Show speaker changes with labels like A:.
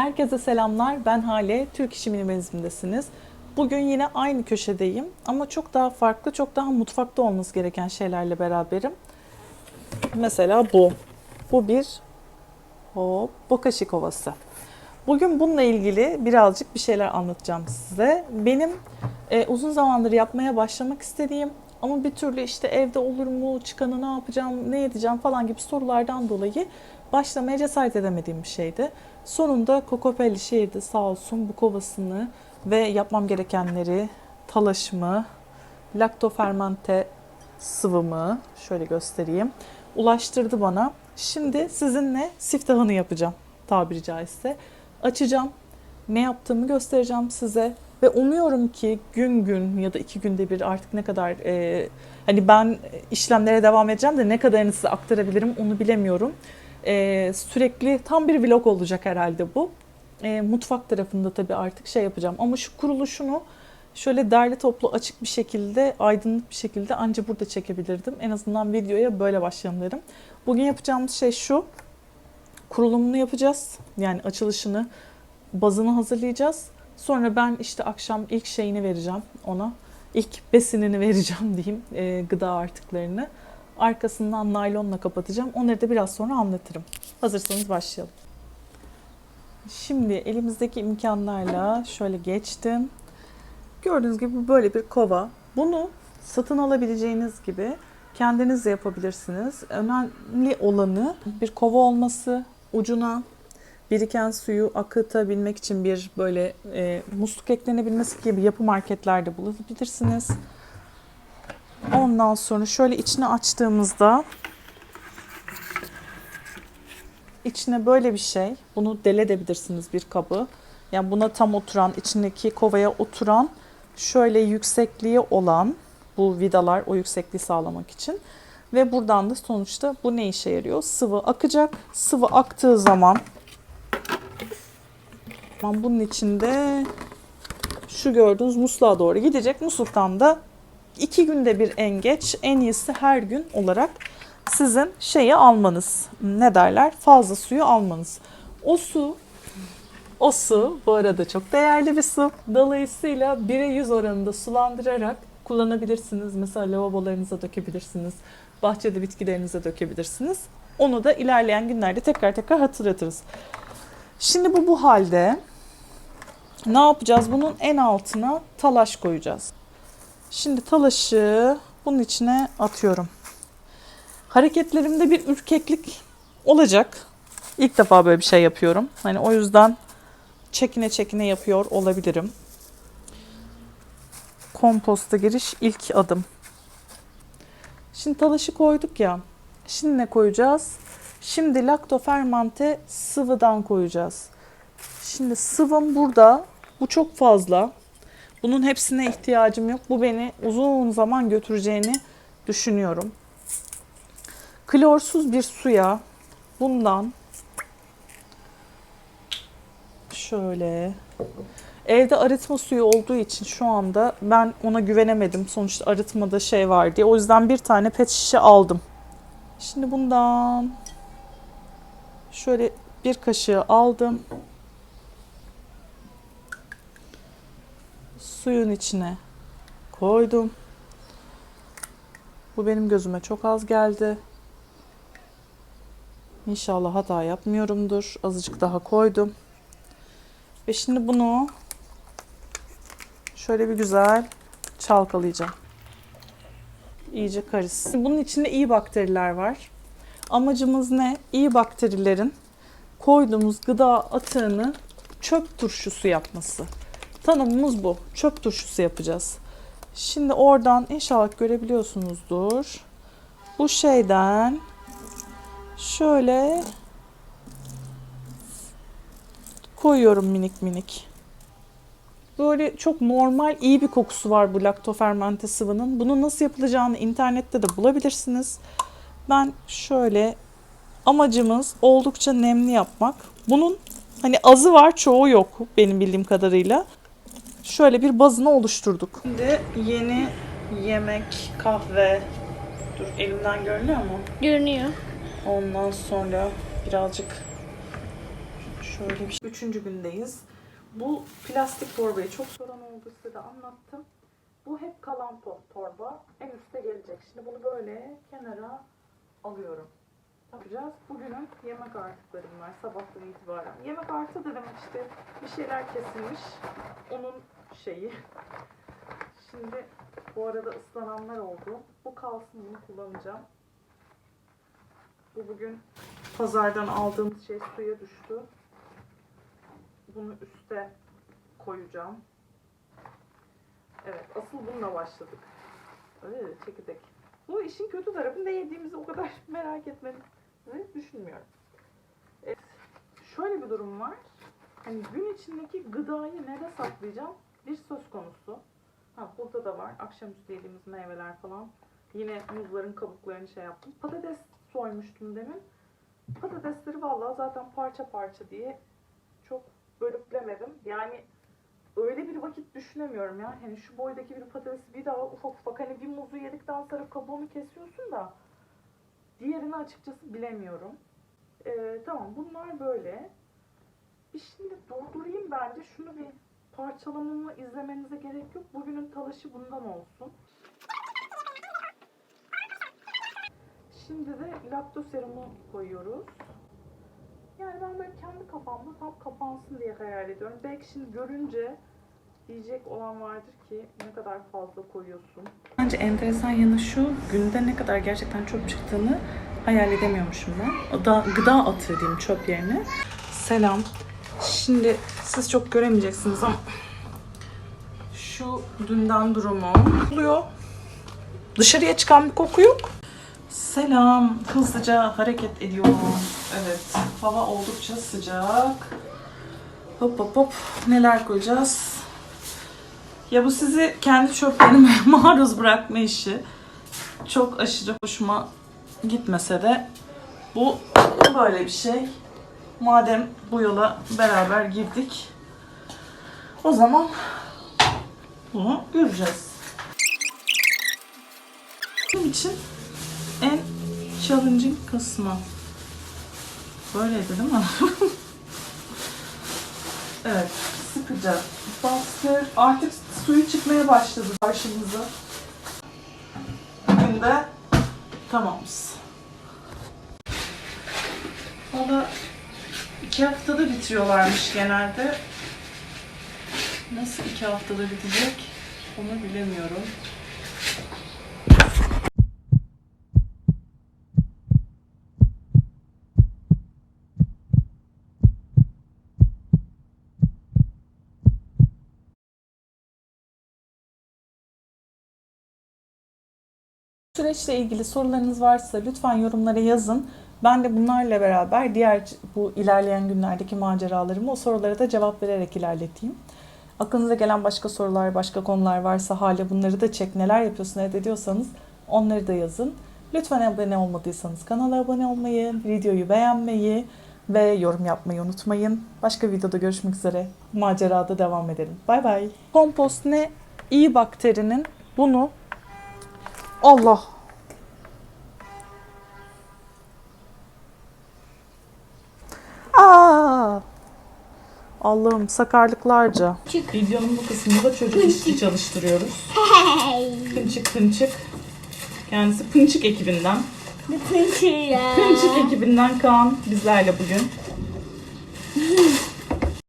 A: Herkese selamlar. Ben Hale. Türk İşi Minimalizm'desiniz. Bugün yine aynı köşedeyim ama çok daha farklı, çok daha mutfakta olması gereken şeylerle beraberim. Mesela bu. Bu bir hop, bokashi kovası. Bugün bununla ilgili birazcık bir şeyler anlatacağım size. Benim e, uzun zamandır yapmaya başlamak istediğim ama bir türlü işte evde olur mu, çıkanı ne yapacağım, ne edeceğim falan gibi sorulardan dolayı başlamaya cesaret edemediğim bir şeydi. Sonunda Kokopelli şehirde sağ olsun bu kovasını ve yapmam gerekenleri, talaşımı, laktofermente sıvımı şöyle göstereyim ulaştırdı bana. Şimdi sizinle siftahını yapacağım tabiri caizse. Açacağım, ne yaptığımı göstereceğim size ve umuyorum ki gün gün ya da iki günde bir artık ne kadar e, hani ben işlemlere devam edeceğim de ne kadarını size aktarabilirim onu bilemiyorum. E, sürekli tam bir vlog olacak herhalde bu. E, mutfak tarafında tabii artık şey yapacağım ama şu kuruluşunu şöyle derli toplu açık bir şekilde aydınlık bir şekilde anca burada çekebilirdim. En azından videoya böyle başlayalım dedim. Bugün yapacağımız şey şu. Kurulumunu yapacağız. Yani açılışını, bazını hazırlayacağız. Sonra ben işte akşam ilk şeyini vereceğim ona. İlk besinini vereceğim diyeyim e, gıda artıklarını. Arkasından naylonla kapatacağım. Onları da biraz sonra anlatırım. Hazırsanız başlayalım. Şimdi elimizdeki imkanlarla şöyle geçtim. Gördüğünüz gibi böyle bir kova. Bunu satın alabileceğiniz gibi kendiniz de yapabilirsiniz. Önemli olanı bir kova olması, ucuna biriken suyu akıtabilmek için bir böyle e, musluk eklenebilmesi gibi yapı marketlerde bulabilirsiniz. Ondan sonra şöyle içini açtığımızda içine böyle bir şey. Bunu deledebilirsiniz bir kabı. Yani buna tam oturan, içindeki kovaya oturan şöyle yüksekliği olan bu vidalar o yüksekliği sağlamak için. Ve buradan da sonuçta bu ne işe yarıyor? Sıvı akacak. Sıvı aktığı zaman bunun içinde şu gördüğünüz musluğa doğru gidecek. Musluktan da iki günde bir en geç, en iyisi her gün olarak sizin şeyi almanız. Ne derler? Fazla suyu almanız. O su o su bu arada çok değerli bir su. Dolayısıyla 1'e 100 oranında sulandırarak kullanabilirsiniz. Mesela lavabolarınıza dökebilirsiniz. Bahçede bitkilerinize dökebilirsiniz. Onu da ilerleyen günlerde tekrar tekrar hatırlatırız. Şimdi bu bu halde. Ne yapacağız? Bunun en altına talaş koyacağız. Şimdi talaşı bunun içine atıyorum. Hareketlerimde bir ürkeklik olacak. İlk defa böyle bir şey yapıyorum. Hani o yüzden çekine çekine yapıyor olabilirim. Komposta giriş ilk adım. Şimdi talaşı koyduk ya. Şimdi ne koyacağız? Şimdi laktofermante sıvıdan koyacağız. Şimdi sıvım burada. Bu çok fazla. Bunun hepsine ihtiyacım yok. Bu beni uzun zaman götüreceğini düşünüyorum. Klorsuz bir suya bundan şöyle evde arıtma suyu olduğu için şu anda ben ona güvenemedim. Sonuçta arıtmada şey var diye. O yüzden bir tane pet şişe aldım. Şimdi bundan şöyle bir kaşığı aldım. Suyun içine koydum. Bu benim gözüme çok az geldi. İnşallah hata yapmıyorumdur. Azıcık daha koydum. Ve şimdi bunu şöyle bir güzel çalkalayacağım. İyice karışsın. Bunun içinde iyi bakteriler var. Amacımız ne? İyi bakterilerin koyduğumuz gıda atığını çöp turşusu yapması. Tanımımız bu. Çöp turşusu yapacağız. Şimdi oradan inşallah görebiliyorsunuzdur. Bu şeyden şöyle koyuyorum minik minik. Böyle çok normal iyi bir kokusu var bu laktofermente sıvının. Bunu nasıl yapılacağını internette de bulabilirsiniz. Ben şöyle amacımız oldukça nemli yapmak. Bunun hani azı var çoğu yok benim bildiğim kadarıyla. Şöyle bir bazını oluşturduk. Şimdi yeni yemek, kahve. Dur elimden görünüyor mu?
B: Görünüyor.
A: Ondan sonra birazcık Şöyle bir şey. Üçüncü gündeyiz. Bu plastik torbayı çok soran oldu size de anlattım. Bu hep kalan to- torba. En üste gelecek. Şimdi bunu böyle kenara alıyorum. Yapacağız? Bugünün yemek artıklarım var sabahtan itibaren. Yemek artı da demek işte bir şeyler kesilmiş. Onun şeyi. Şimdi bu arada ıslananlar oldu. Bu kalsın bunu kullanacağım. Bu bugün pazardan aldığımız şey suya düştü. Bunu üste koyacağım. Evet, asıl bununla başladık. Öyle de çekirdek. Bu işin kötü tarafı ne yediğimizi o kadar merak etmenizi düşünmüyorum. Evet, şöyle bir durum var. Hani gün içindeki gıdayı nerede saklayacağım? Bir söz konusu. Ha, burada da var. Akşamüstü yediğimiz meyveler falan. Yine muzların kabuklarını şey yaptım. Patates soymuştum demin. Patatesleri vallahi zaten parça parça diye çok bölüklemedim. Yani öyle bir vakit düşünemiyorum ya. Hani şu boydaki bir patatesi bir daha ufak ufak hani bir muzu yedikten sonra kabuğunu kesiyorsun da diğerini açıkçası bilemiyorum. Ee, tamam bunlar böyle. Bir şimdi durdurayım bence. Şunu bir parçalamamı izlemenize gerek yok. Bugünün talaşı bundan olsun. Şimdi de laktoserumu koyuyoruz. Yani ben böyle kendi kafamda tam kapansın diye hayal ediyorum. Belki şimdi görünce diyecek olan vardır ki ne kadar fazla koyuyorsun. Bence enteresan yanı şu, günde ne kadar gerçekten çöp çıktığını hayal edemiyormuşum ben. O da gıda atığı diyeyim çöp yerine. Selam. Şimdi siz çok göremeyeceksiniz ama şu dünden durumu oluyor. Dışarıya çıkan bir koku yok. Selam. Hızlıca hareket ediyorum. Evet. Hava oldukça sıcak. Hop hop hop. Neler koyacağız? Ya bu sizi kendi çöplerime maruz bırakma işi çok aşırı hoşuma gitmese de bu böyle bir şey. Madem bu yola beraber girdik o zaman bunu göreceğiz. Benim için en challenging kısmı. Böyleydi değil mi? evet, sıkıca bastır. Artık suyu çıkmaya başladı karşımıza. Bugün de tamamız. Da iki haftada bitiriyorlarmış genelde. Nasıl iki haftada bitecek onu bilemiyorum. Süreçle ilgili sorularınız varsa lütfen yorumlara yazın. Ben de bunlarla beraber diğer bu ilerleyen günlerdeki maceralarımı o sorulara da cevap vererek ilerleteyim. Aklınıza gelen başka sorular, başka konular varsa hala bunları da çek. Neler yapıyorsun, ne ediyorsanız onları da yazın. Lütfen abone olmadıysanız kanala abone olmayı, videoyu beğenmeyi ve yorum yapmayı unutmayın. Başka videoda görüşmek üzere. Macerada devam edelim. Bay bay. Kompost ne? İyi bakterinin bunu Allah. Aa! Allah'ım sakarlıklarca. Videonun bu kısmında çocuk işçi çalıştırıyoruz. Pınçık pınçık. Kendisi Pınçık ekibinden.
B: Bütün şeyler.
A: Pınçık ekibinden Kaan bizlerle bugün.